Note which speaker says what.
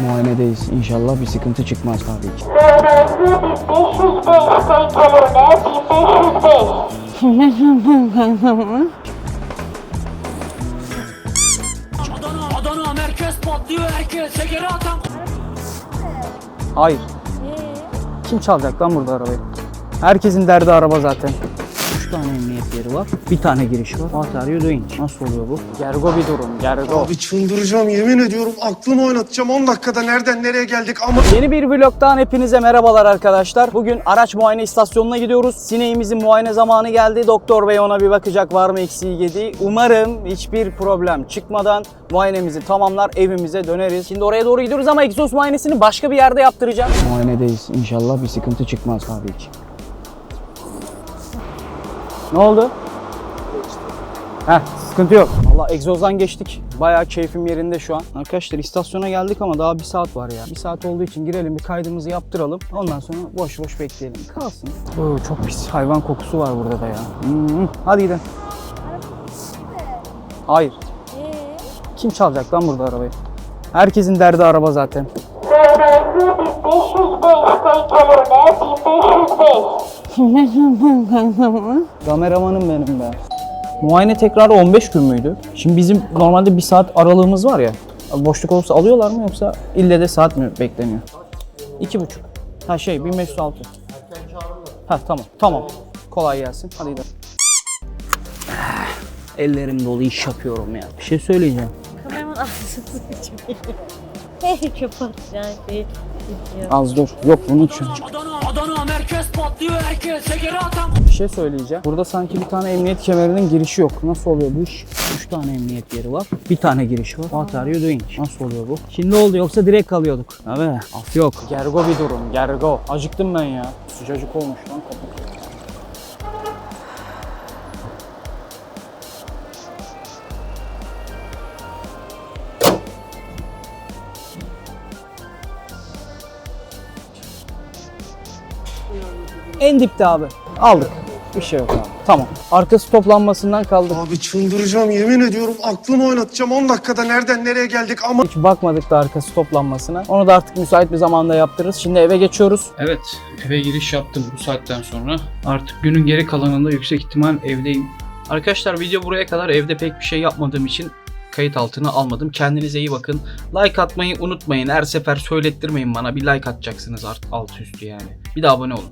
Speaker 1: Muayenedeyiz. İnşallah bir sıkıntı çıkmaz tabii ki.
Speaker 2: Öğrenci 1505 kayıtlarına 1505.
Speaker 3: Adana, Adana merkez patlıyor herkes Şekeri atan
Speaker 1: Hayır. Kim çalacak lan burada arabayı? Herkesin derdi araba zaten. 3 tane emniyet yeri var. Bir tane giriş var. What are you doing? Nasıl oluyor bu? Gergo bir durum. Gergo.
Speaker 4: Abi çıldıracağım yemin ediyorum aklımı oynatacağım 10 dakikada nereden nereye geldik ama
Speaker 1: Yeni bir vlogdan hepinize merhabalar arkadaşlar. Bugün araç muayene istasyonuna gidiyoruz. Sineğimizin muayene zamanı geldi. Doktor bey ona bir bakacak var mı eksiği gediği. Umarım hiçbir problem çıkmadan muayenemizi tamamlar evimize döneriz. Şimdi oraya doğru gidiyoruz ama egzoz muayenesini başka bir yerde yaptıracağım. Muayenedeyiz. İnşallah bir sıkıntı çıkmaz tabii ki. Ne oldu? Heh, sıkıntı yok. Valla egzozdan geçtik. Bayağı keyfim yerinde şu an. Arkadaşlar istasyona geldik ama daha bir saat var ya. Bir saat olduğu için girelim bir kaydımızı yaptıralım. Ondan sonra boş boş bekleyelim. Kalsın. Oo, çok pis hayvan kokusu var burada da ya. Hmm, Hadi gidelim. Hayır. Kim çalacak lan burada arabayı? Herkesin derdi araba zaten.
Speaker 2: Öğrenci 1505 kayıtlarına 1505.
Speaker 1: Kameramanım benim be. Muayene tekrarı 15 gün müydü? Şimdi bizim normalde bir saat aralığımız var ya. Boşluk olursa alıyorlar mı yoksa ille de saat mi bekleniyor? İki buçuk. Ha şey 1506. Ha tamam tamam. Kolay gelsin. Hadi gidelim. Ellerim dolu iş yapıyorum ya. Bir şey söyleyeceğim.
Speaker 5: Kameraman ağzını kapat.
Speaker 1: Az dur. Yok bunun için.
Speaker 3: Adana, Adana merkez patlıyor herkes Şekeri atan
Speaker 1: Bir şey söyleyeceğim. Burada sanki bir tane emniyet kemerinin girişi yok. Nasıl oluyor bu iş? Üç tane emniyet yeri var. Bir tane giriş var. What are you doing? Nasıl oluyor bu? Şimdi oldu yoksa direkt kalıyorduk. Abi af yok. Gergo bir durum. Gergo. Acıktım ben ya. Sıcacık olmuş lan kapı. En dipte abi. Aldık. Bir şey yok abi. Tamam. Arkası toplanmasından kaldık.
Speaker 4: abi çıldıracağım yemin ediyorum aklımı oynatacağım 10 dakikada nereden nereye geldik ama
Speaker 1: Hiç bakmadık da arkası toplanmasına. Onu da artık müsait bir zamanda yaptırırız. Şimdi eve geçiyoruz.
Speaker 6: Evet, eve giriş yaptım bu saatten sonra. Artık günün geri kalanında yüksek ihtimal evdeyim. Arkadaşlar video buraya kadar evde pek bir şey yapmadığım için kayıt altına almadım. Kendinize iyi bakın. Like atmayı unutmayın. Her sefer söylettirmeyin bana. Bir like atacaksınız art, alt üstü yani. Bir de abone olun.